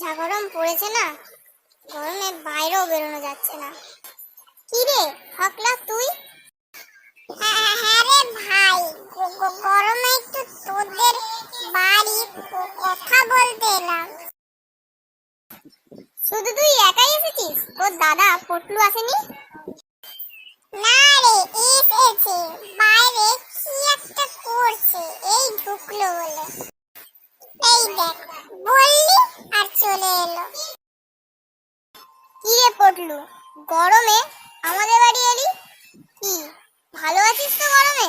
যা গরম পড়েছে না। গরমে বাইরেও বেরোনো যাচ্ছে না। কি রে হকলা তুই? হ্যাঁ হ্যাঁ ভাই গরমে একটু তোদের বাড়ি কথা বলতে এলাম। শুধু তুই একাই এসেছিস? তোর দাদা পটলু আসেনি? না রে, এসেছে। বাইরে কি একটা করছে? এই ঢুকলো বলে। এই দেখ চলে এলো। কি রে পটলু গরমে আমাদের বাড়ি এলি? কি ভালো আছিস তো গরমে?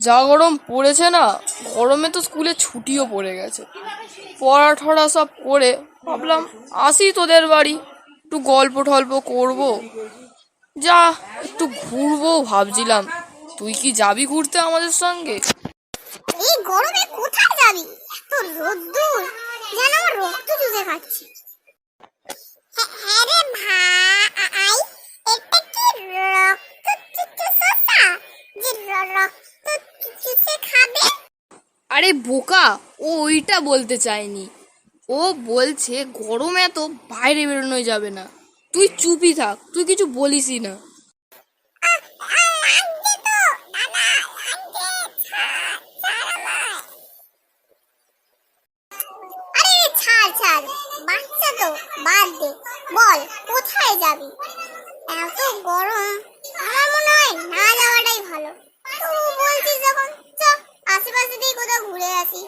যা গরম পড়েছে না গরমে তো স্কুলে ছুটিও পড়ে গেছে। পড়া ঠড়া সব করে ভাবলাম আসি তোদের বাড়ি একটু গল্প টল্প করব। যা একটু ঘুরবো ভাবছিলাম। তুই কি যাবি ঘুরতে আমাদের সঙ্গে? এই গরমে কোথায় যাবি? এত রোদ্দুর। যেন আমার রক্ত চুষে খাচ্ছি হ্যাঁ ভাই এটা কি রক্ত যে রক্ত চুষে খাবে? আরে বোকা, ও ওইটা বলতে চায়নি। ও বলছে গরমে এত বাইরে বেরোনো যাবে না। তুই চুপই থাক, তুই কিছু বলিসই না আহ, আহ, লাগছে তো দাদা লাগছে ছাড় ছাড় আমায় আরে ছাড় বাচ্চা তো, বাদ দে। বল, কোথায় যাবি? এত গরম। আমার মনে হয় না যাওয়াটাই ভালো। বলছিস যখন আশেপাশে দিয়ে কোথাও ঘুরে আসি।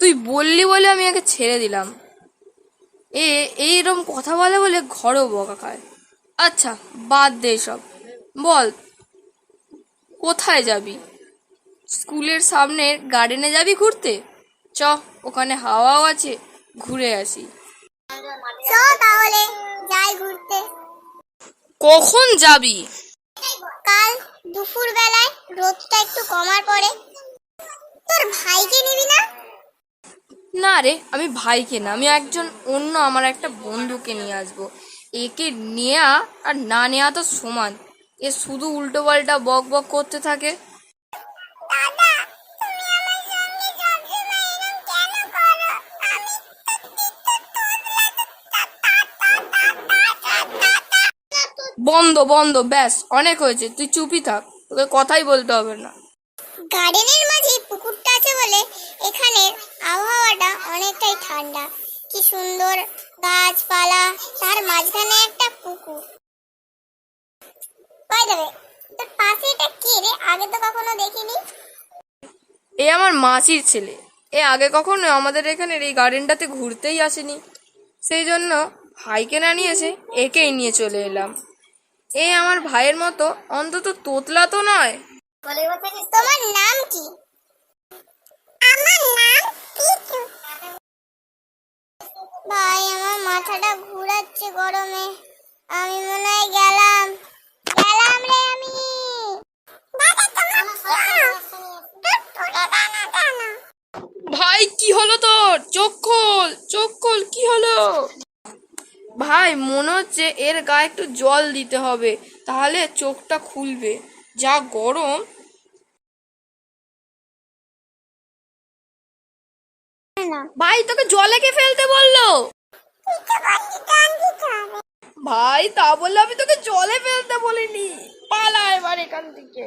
তুই বললি বলে আমি একে ছেড়ে দিলাম। এ, এইরকম কথা বলে বলে ঘরেও বকা খায়। আচ্ছা বাদ দে সব। বল, কোথায় যাবি? স্কুলের সামনের গার্ডেনে যাবি ঘুরতে? চ ওখানে হাওয়াও আছে ঘুরে আসি। চ তাহলে যাই ঘুরতে। কখন যাবি? কাল দুপুর বেলায় রোদটা একটু কমার পরে। তোর ভাইকে নিবি না? না রে আমি ভাইকে না আমি একজন অন্য আমার একটা বন্ধুকে নিয়ে আসব। একে নেয়া আর না নেওয়া তো সমান। এ শুধু উল্টো পাল্টা বক বক করতে থাকে। বন্ধ বন্ধ ব্যাস অনেক হয়েছে। তুই চুপই থাক তোকে কথাই বলতে হবে না। গার্ডেনের মাঝে পুকুরটা আছে বলে এখানে আবহাওয়াটা অনেকটাই ঠান্ডা। কি সুন্দর গাছপালা তার মাঝখানে একটা পুকুর। দেবে তোর পাশে এটা কে রে? আগে তো কখনো দেখিনি। এ আমার মাসির ছেলে। এ আগে কখনো আমাদের এখানের এই গার্ডেনটাতে ঘুরতেই আসেনি। সেই জন্য ভাইকে না নিয়ে এসে একেই নিয়ে চলে এলাম। এ আমার ভাইয়ের মতো অন্তত তোতলা তো নয়। তোমার নাম কি? আমার নাম পিচু ভাই আমার মাথাটা ঘুরাচ্ছে গরমে। আমি মনে হয় গেলাম। গেলাম রে আমি? ভাই কি হলো তোর? চোখ খোল চোখ খোল কি হলো? ভাই, মনে হচ্ছে এর গায়ে একটু জল দিতে হবে, তাহলে চোখটা খুলবে। যা গরম। ভাই, তোকে জলে কে ফেলতে বলল। ভাই, তা বললে আমি তোকে জলে ফেলতে বলিনি। পালা এবার এখান থেকে।